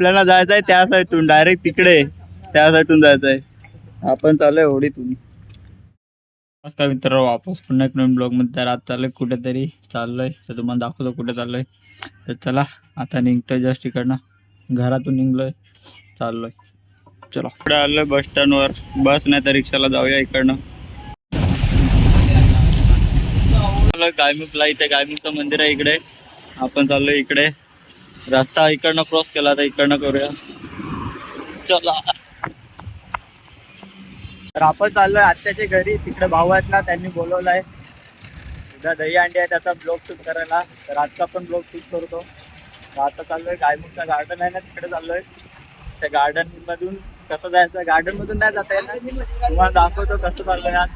आपल्याला जायचंय त्या साईडून डायरेक्ट तिकडे. त्या साईडून जायचंय. आपण चाललोय होडीतून. नमस्कार मित्र वापस पुन्हा एक नवीन ब्लॉगमध्ये. तर आज चाललोय कुठेतरी चाललोय. तर तुम्हाला दाखवतो कुठे चाललोय. तर चला आता निघतोय जस्ट इकडनं. घरातून निघलोय. चाललोय. चलो. पुढे आलोय बस स्टँडवर बस नाही तर रिक्षाला जाऊया इकडनं. गायमुखला. इथे गायमुखचं मंदिर आहे इकडे. आपण चाललोय इकडे. रस्ता इकडनं क्रॉस केला तर इकडनं करूया. चला. तर आपण चाललोय आत्याच्या घरी. तिकडे भाऊ आहेत ना त्यांनी बोलवलंय. उद्या दही अंडी आहे त्याचा ब्लॉग शूट करायला. तर आजचा पण ब्लॉग शूट करतो. आता चाललोय गायमुखचा गार्डन आहे ना तिकडे चाललोय. त्या गार्डन मधून कसं जायचं? गार्डन मधून नाही जाता येणार. तुम्हाला दाखवतो कसं चाललंय आज.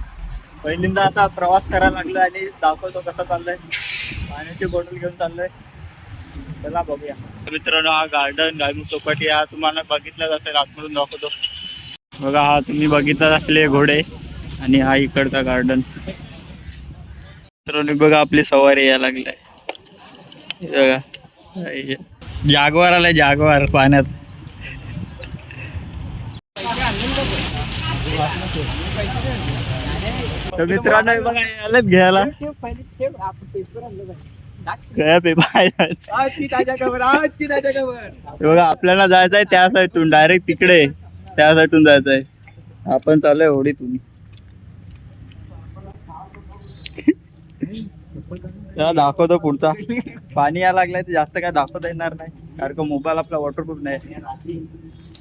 पहिल्यांदा असा प्रवास करायला लागलोय आणि दाखवतो कसं चाललंय. पाण्याची बॉटल घेऊन चाललोय. चला बघूया. मित्रांनो हा गार्डन गायमुख चौपाटी हा तुम्हाला बघितलाच असेल आतमधून दाखवतो. बघा हा तुम्ही बघितलाच असले घोडे आणि हा इकडचा गार्डन मित्रांनो बघा आपली सवारी यायला लागलाय. बघा जागवार आलाय जागवार पाण्यात. मित्रांनो बघा आलेत घ्यायला. काय पेपर आज की ताजा खबर आज की ताजा खबर हे बघा आपल्याला जायचंय त्या साईडून डायरेक्ट तिकडे. त्या साईडून जायचंय. आपण चाललोय होडीतून. त्याला दाखवतो पुढचा. पाणी यायला लागलाय ते जास्त काय दाखवता येणार नाही. कारण का मोबाईल आपला वॉटरप्रूफ नाही.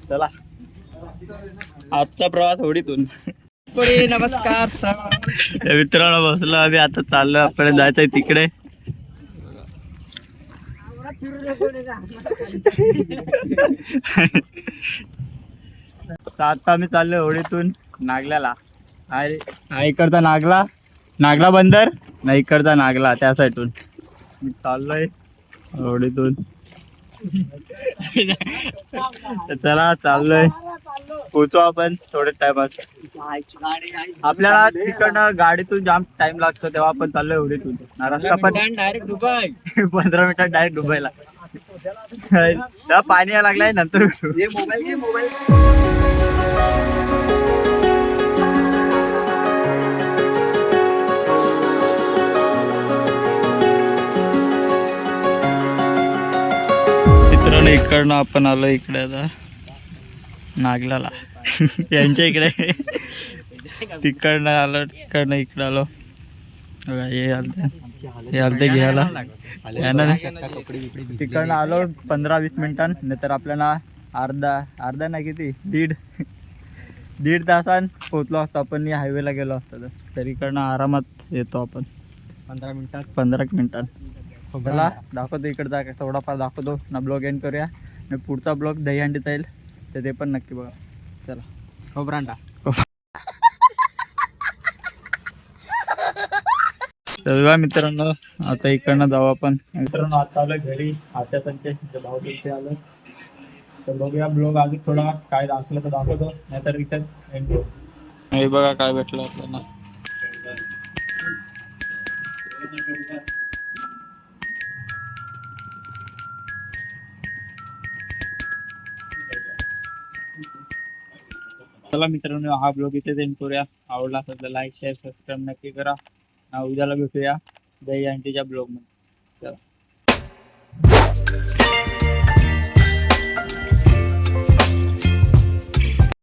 चला. आजचा प्रवास होडीतून. नमस्कार मित्रांनो बसलो आम्ही. आता चाललोय आपण जायचंय तिकडे. तर आता आम्ही चाललोय होडीतून नागल्याला. अरे हा इकडचा नागला. नागला बंदर नाही इकडचा नागला त्या साईडून. मी चाललोय होडीतून चला चाललोय. पोचू आपण थोडे टायमात आपल्याला तिकडनं गाडीतून जाम टाइम लागतो तेव्हा आपण चाललोय होडीतून ना रस्ता पण डायरेक्ट दुबई. पंधरा मिनिटात डायरेक्ट डुबायला तेव्हा पाणी यायला लागलाय नंतर मोबाईल मोबाईल. मित्रांनो इकडनं आपण आलो इकडे आता. नागलाला. यांच्या इकडे. तिकडनं आलो तिकडनं इकडं आलो. बघा हे आलते. हे आलते घ्यायला. यांना तिकडनं आलो पंधरा वीस मिनिटां नंतर आपल्याला अर्धा अर्धा नाही किती? दीड. दीड तासान पोहोचलो असतो आपण हायवेला गेलो असतो तर. इकडनं आरामात येतो आपण. पंधरा मिनिटात. पंधरा एक मिनिटात. चला दाखवतो इकडचा थोडाफार दाखवतो. ना ब्लॉग एंड करूया आणि पुढचा ब्लॉग दहीहंडीचा येईल तर ते पण नक्की बघा. चला. हो, खोबरांडा तर बघा मित्रांनो आता इकडनं जाऊ आपण. मित्रांनो आता आलं घरी. आशा संचे भाऊ तिथे आलो. तर बघूया ब्लॉग अजून थोडा काय दाखवलं तर दाखवतो. नाहीतर इथेच एंड हे बघा काय भेटलं आपल्याला. चला मित्रांनो हा ब्लॉग इथेच एंड करूया. आवडला असेल तर लाईक शेअर सबस्क्राईब नक्की करा. उद्याला भेटूया दही आंटीच्या ब्लॉगमध्ये चला.